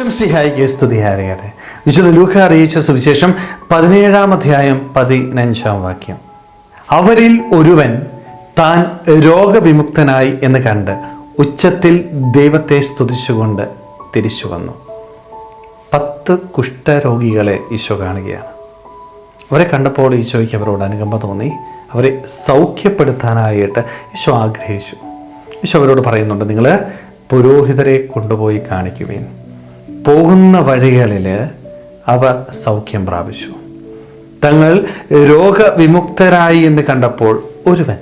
ഈശ്വംസിഹായിക്ക് സ്തുതിഹാരികട്ടെ വിശുദ്ധ ലൂഹ അറിയിച്ച സുവിശേഷം പതിനേഴാം അധ്യായം പതിനഞ്ചാം വാക്യം. അവരിൽ ഒരുവൻ താൻ രോഗവിമുക്തനായി എന്ന് കണ്ട് ഉച്ചത്തിൽ ദൈവത്തെ സ്തുതിച്ചുകൊണ്ട് തിരിച്ചു വന്നു. പത്ത് കുഷ്ഠരോഗികളെ ഈശോ കാണുകയാണ്. അവരെ കണ്ടപ്പോൾ ഈശോയ്ക്ക് അവരോട് അനുകമ്പ തോന്നി. അവരെ സൗഖ്യപ്പെടുത്താനായിട്ട് ഈശോ ആഗ്രഹിച്ചു. ഈശോ അവരോട് പറയുന്നുണ്ട് നിങ്ങൾ പുരോഹിതരെ കൊണ്ടുപോയി കാണിക്കുവേൻ. പോകുന്ന വഴികളിൽ അവർ സൗഖ്യം പ്രാപിച്ചു. തങ്ങൾ രോഗവിമുക്തരായി എന്ന് കണ്ടപ്പോൾ ഒരുവൻ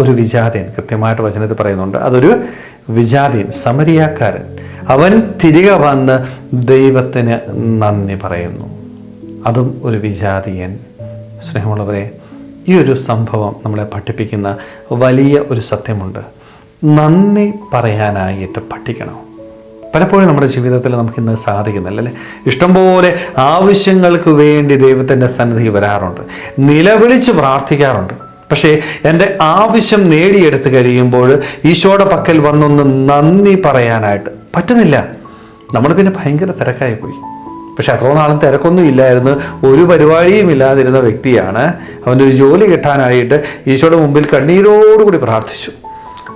ഒരു വിജാതിയൻ കൃത്യമായിട്ട് വചനത്തിൽ പറയുന്നുണ്ട് അതൊരു വിജാതിയൻ സമരിയാക്കാരൻ. അവൻ തിരികെ വന്ന് ദൈവത്തിന് നന്ദി പറയുന്നു. അതും ഒരു വിജാതീയൻ. സ്നേഹമുള്ളവരെ ഈ ഒരു സംഭവം നമ്മളെ പഠിപ്പിക്കുന്ന വലിയ ഒരു സത്യമുണ്ട്. നന്ദി പറയാനായിട്ട് പഠിക്കണം. പലപ്പോഴും നമ്മുടെ ജീവിതത്തിൽ നമുക്കിന്ന് സാധിക്കുന്നില്ല അല്ലേ? ഇഷ്ടംപോലെ ആവശ്യങ്ങൾക്ക് വേണ്ടി ദൈവത്തിന്റെ സന്നിധി വരാറുണ്ട്. നിലവിളിച്ച് പ്രാർത്ഥിക്കാറുണ്ട്. പക്ഷേ എന്റെ ആവശ്യം നേടിയെടുത്ത് കഴിയുമ്പോൾ ഈശോയുടെ പക്കൽ വന്നൊന്ന് നന്ദി പറയാനായിട്ട് പറ്റുന്നില്ല. നമ്മൾ പിന്നെ ഭയങ്കര തിരക്കായി പോയി പക്ഷെ അത്ര നാളും തിരക്കൊന്നും ഇല്ലായിരുന്നു. ഒരു പരിപാടിയും ഇല്ലാതിരുന്ന വ്യക്തിയാണ്. അവന്റെ ഒരു ജോലി കിട്ടാനായിട്ട് ഈശോയുടെ മുമ്പിൽ കണ്ണീരോടുകൂടി പ്രാർത്ഥിച്ചു.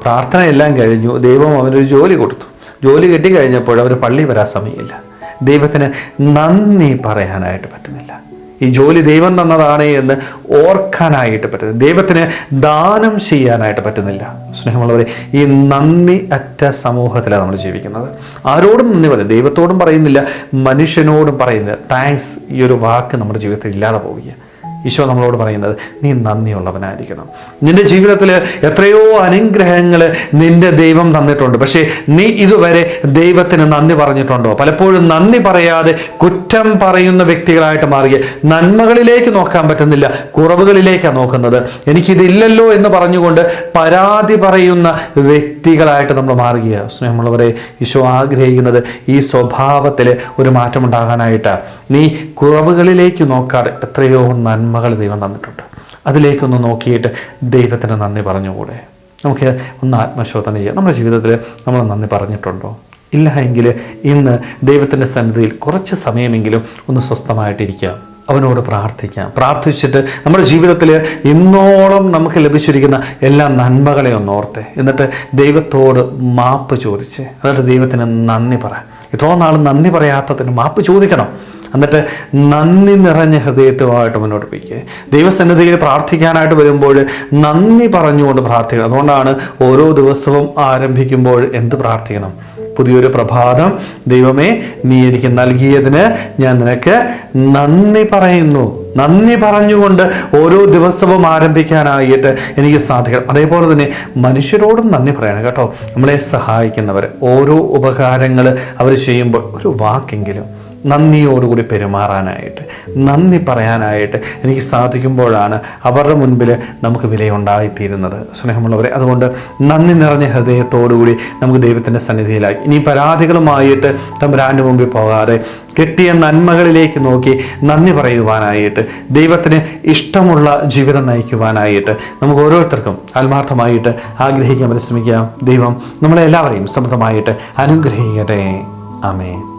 പ്രാർത്ഥന എല്ലാം കഴിഞ്ഞു. ദൈവം അവനൊരു ജോലി കൊടുത്തു. ജോലി കിട്ടിക്കഴിഞ്ഞപ്പോൾ അവർ പള്ളി വരാൻ സമയമില്ല. ദൈവത്തിന് നന്ദി പറയാനായിട്ട് പറ്റുന്നില്ല. ഈ ജോലി ദൈവം തന്നതാണ് എന്ന് ഓർക്കാനായിട്ട് പറ്റുന്നില്ല. ദൈവത്തിന് ദാനം ചെയ്യാനായിട്ട് പറ്റുന്നില്ല. സ്നേഹമുള്ളവരെ ഈ നന്ദി അറ്റ സമൂഹത്തിലാണ് നമ്മൾ ജീവിക്കുന്നത്. ആരോടും നന്ദി പറയും ദൈവത്തോടും പറയുന്നില്ല. മനുഷ്യനോടും പറയുന്നില്ല. താങ്ക്സ് ഈ ഒരു വാക്ക് നമ്മുടെ ജീവിതത്തിൽ ഇല്ലാതെ പോവുകയാണ്. ഈശോ നമ്മളോട് പറയുന്നത് നീ നന്ദിയുള്ളവനായിരിക്കണം. നിന്റെ ജീവിതത്തിൽ എത്രയോ അനുഗ്രഹങ്ങൾ നിന്റെ ദൈവം തന്നിട്ടുണ്ട്. പക്ഷേ നീ ഇതുവരെ ദൈവത്തിന് നന്ദി പറഞ്ഞിട്ടുണ്ടോ? പലപ്പോഴും നന്ദി പറയാതെ കുറ്റം പറയുന്ന വ്യക്തികളായിട്ട് മാറിയ നന്മകളിലേക്ക് നോക്കാൻ പറ്റുന്നില്ല കുറവുകളിലേക്കാണ് നോക്കുന്നത്. എനിക്കിതില്ലല്ലോ എന്ന് പറഞ്ഞുകൊണ്ട് പരാതി പറയുന്ന വ്യക്തികളായിട്ട് നമ്മൾ മാറുകയാണ് സ്നേഹമുള്ളവരെ ഈശോ ആഗ്രഹിക്കുന്നത് ഈ സ്വഭാവത്തിൽ ഒരു മാറ്റമുണ്ടാകാനായിട്ട്. നീ കുറവുകളിലേക്ക് നോക്കാതെ എത്രയോ നന്മകൾ ദൈവം തന്നിട്ടുണ്ട്. അതിലേക്കൊന്ന് നോക്കിയിട്ട് ദൈവത്തിന് നന്ദി പറഞ്ഞുകൂടെ? നമുക്ക് ഒന്ന് ആത്മശോധന ചെയ്യാം. നമ്മുടെ ജീവിതത്തിൽ നമ്മൾ നന്ദി പറഞ്ഞിട്ടുണ്ടോ? ഇല്ല എങ്കിൽ ഇന്ന് ദൈവത്തിന്റെ സന്നിധിയിൽ കുറച്ച് സമയമെങ്കിലും ഒന്ന് സ്വസ്ഥമായിട്ടിരിക്കാം. അവനോട് പ്രാർത്ഥിക്കാം. പ്രാർത്ഥിച്ചിട്ട് നമ്മുടെ ജീവിതത്തിൽ ഇന്നോളം നമുക്ക് ലഭിച്ചിരിക്കുന്ന എല്ലാ നന്മകളെ ഒന്ന് ഓർത്തെ. എന്നിട്ട് ദൈവത്തോട് മാപ്പ് ചോദിച്ച്. എന്നിട്ട് ദൈവത്തിന് നന്ദി പറ ഇത്രോ നാൾ നന്ദി പറയാത്തതിന് മാപ്പ് ചോദിക്കണം. എന്നിട്ട് നന്ദി നിറഞ്ഞ ഹൃദയത്വമായിട്ട് മുന്നോട്ട് പോയിക്കുക ദൈവസന്നിധിയിൽ പ്രാർത്ഥിക്കാനായിട്ട് വരുമ്പോൾ നന്ദി പറഞ്ഞുകൊണ്ട് പ്രാർത്ഥിക്കണം. അതുകൊണ്ടാണ് ഓരോ ദിവസവും ആരംഭിക്കുമ്പോൾ എന്ത് പ്രാർത്ഥിക്കണം? പുതിയൊരു പ്രഭാതം. ദൈവമേ നീ എനിക്ക് നൽകിയതിന് ഞാൻ നിനക്ക് നന്ദി പറയുന്നു. നന്ദി പറഞ്ഞുകൊണ്ട് ഓരോ ദിവസവും ആരംഭിക്കാനായിട്ട് എനിക്ക് സാധിക്കണം. അതേപോലെ തന്നെ മനുഷ്യരോടും നന്ദി പറയണം കേട്ടോ. നമ്മളെ സഹായിക്കുന്നവർ ഓരോ ഉപകാരങ്ങൾ അവർ ചെയ്യുമ്പോൾ ഒരു വാക്കെങ്കിലും നന്ദിയോടുകൂടി പെരുമാറാനായിട്ട് നന്ദി പറയാനായിട്ട് എനിക്ക് സാധിക്കുമ്പോഴാണ് അവരുടെ മുൻപിൽ നമുക്ക് വിലയുണ്ടായിത്തീരുന്നത്. സ്നേഹമുള്ളവരെ അതുകൊണ്ട് നന്ദി നിറഞ്ഞ ഹൃദയത്തോടുകൂടി നമുക്ക് ദൈവത്തിന്റെ സന്നിധിയിലായി. ഇനി പരാതികളുമായിട്ട് തമ്പുരാന്റെ മുമ്പിൽ പോകാതെ കിട്ടിയ നന്മകളിലേക്ക് നോക്കി നന്ദി പറയുവാനായിട്ട് ദൈവത്തിന് ഇഷ്ടമുള്ള ജീവിതം നയിക്കുവാനായിട്ട് നമുക്ക് ഓരോരുത്തർക്കും ആത്മാർത്ഥമായിട്ട് ആഗ്രഹിക്കാൻ പരിശ്രമിക്കാം. ദൈവം നമ്മളെല്ലാവരെയും സമൃദ്ധമായിട്ട് അനുഗ്രഹിക്കട്ടെ. ആമേ